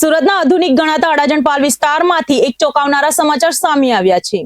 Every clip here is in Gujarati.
સુરતના આધુનિક ગણાતા અડાજણ પાલ વિસ્તારમાંથી એક ચોંકાવનારા સમાચાર સામે આવ્યા છે.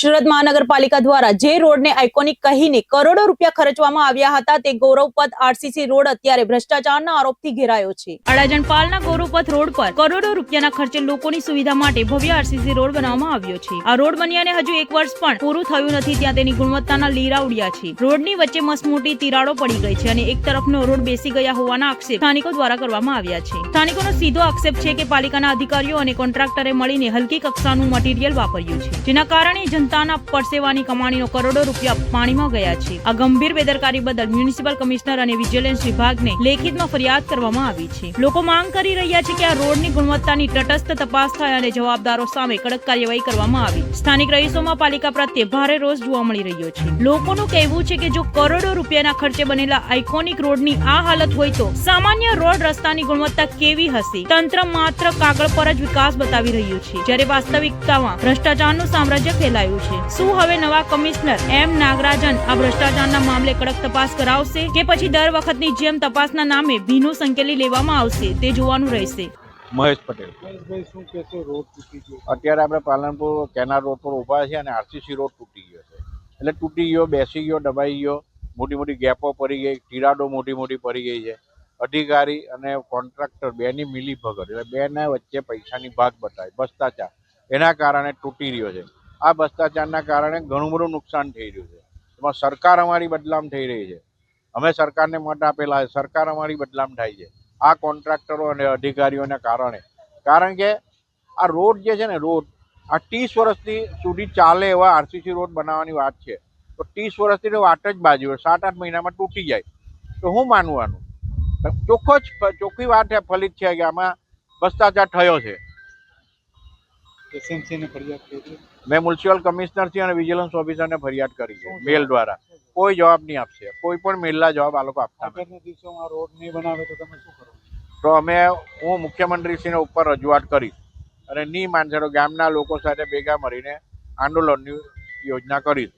સુરત મહાનગરપાલિકા દ્વારા જે રોડને આઇકોનિક કહીને કરોડો રૂપિયા ખર્ચવામાં આવ્યા હતા, તે ગૌરવપથ આરસીસી રોડ અત્યારે ભ્રષ્ટાચારના આરોપથી ઘેરાયો છે. અડાજણપાલના ગૌરવપથ રોડ પર કરોડો રૂપિયાના ખર્ચે લોકોની સુવિધા માટે ભવ્ય આરસીસી રોડ બનાવવામાં આવ્યો છે. આ રોડ બન્યાને હજુ એક વર્ષ પણ પૂરું થયું નથી, ત્યાં તેની ગુણવત્તાના લીરા ઉડ્યા છે. રોડની વચ્ચે મસમોટી તિરાડો પડી ગઈ છે અને એક તરફનો રોડ બેસી ગયા હોવાના આક્ષેપ સ્થાનિકો દ્વારા કરવામાં આવ્યા છે. સ્થાનિકોનો સીધો આક્ષેપ છે કે પાલિકાના અધિકારીઓ અને કોન્ટ્રાક્ટરે મળીને હલકી કક્ષાનું મટીરીયલ વાપર્યું છે, જેના કારણે જનતાના પરસેવાની કમાણીનો કરોડો રૂપિયા પાણીમાં ગયા છે. આ ગંભીર બેદરકારી બદલ મ્યુનિસિપલ કમિશનર અને વિજિલન્સ વિભાગને લેખિતમાં ફરિયાદ કરવામાં આવી છે. લોકો માંગ કરી રહ્યા છે કે આ રોડની ગુણવત્તાની તટસ્થ તપાસ થાય અને જવાબદારો સામે કડક કાર્યવાહી કરવામાં આવે. સ્થાનિક રહીશોમાં પાલિકા પ્રત્યે ભારે રોષ જોવા મળી રહ્યો છે. લોકોનું કહેવું છે કે જો કરોડો રૂપિયાના ખર્ચે બનેલા આઇકોનિક રોડની આ હાલત હોય તો સામાન્ય રોડ રસ્તાની ગુણવત્તા કેવી હશે? તંત્ર માત્ર કાગળ પર જ વિકાસ બતાવી રહ્યું છે. જ્યારે વાસ્તવિકતામાં ભ્રષ્ટાચારનું સામ્રાજ્ય ફેલાયું છે. શું હવે નવા કમિશનર એમ નાગરાજન આ ભ્રષ્ટાચારના મામલે કડક તપાસ કરાવશે કે પછી દર વખતની જેમ તપાસના નામે ભીનું સંકેલી લેવામાં આવશે તે જોવાનું રહેશે. મહેશ પટેલ. મહેશભાઈ શું કહેશો રોડ તૂટી ગયો. અત્યારે આપણે પાલનપુર કેનાલ રોડ પર ઊભા છે અને આરસીસી રોડ તૂટી ગયો છે. એટલે તૂટી ગયો બેસી ગયો દબાઈ ગયો. મોટી મોટી ગેપો પડી ગઈ તિરાડો મોટી મોટી પડી ગઈ છે. અધિકારી અને કોન્ટ્રાક્ટર બેની મિલી ભગત એટલે બેના વચ્ચે પૈસાની ભાગ બતાવી ભ્રષ્ટાચાર. એના કારણે તૂટી રહ્યો છે. આ ભ્રષ્ટાચારના કારણે ઘણું બધું નુકસાન થઈ રહ્યું છે. એમાં સરકાર અમારી બદલામ થઈ રહી છે. અમે સરકારને મત આપેલા સરકાર અમારી બદલામ થાય છે. આ કોન્ટ્રાક્ટરો અને અધિકારીઓના કારણે. કારણ કે આ રોડ જે છે ને, રોડ, આ ત્રીસ વર્ષથી સુધી ચાલે એવા આરસીસી રોડ બનાવવાની વાત છે. તો ત્રીસ વર્ષથી તો વાત જ બાજુ હોય. સાત, આઠ મહિનામાં તૂટી જાય. તો હું માનવાનું? ચોખ્ખો જ, ચોખ્ખી વાત ફલિત છે કે આમાં ભ્રષ્ટાચાર થયો છે. એસએમસી ફરિયાદ કરી મેં મ્યુનિસિપલ કમિશનરથી અને વિજિલન્સ ઓફિસરને ફરિયાદ કરી છે મેલ દ્વારા. કોઈ જવાબ નહીં આપશે. કોઈ પણ મેલના જવાબ આ લોકો આપતા. આગળના દિવસોમાં રોડ નહીં બનાવે તો તમે શું કરો? તો અમે હું મુખ્યમંત્રીશ્રીને ઉપર રજૂઆત કરીશ અને નહીં માનશે તો ગામના લોકો સાથે ભેગા મળીને આંદોલનની યોજના કરીશ.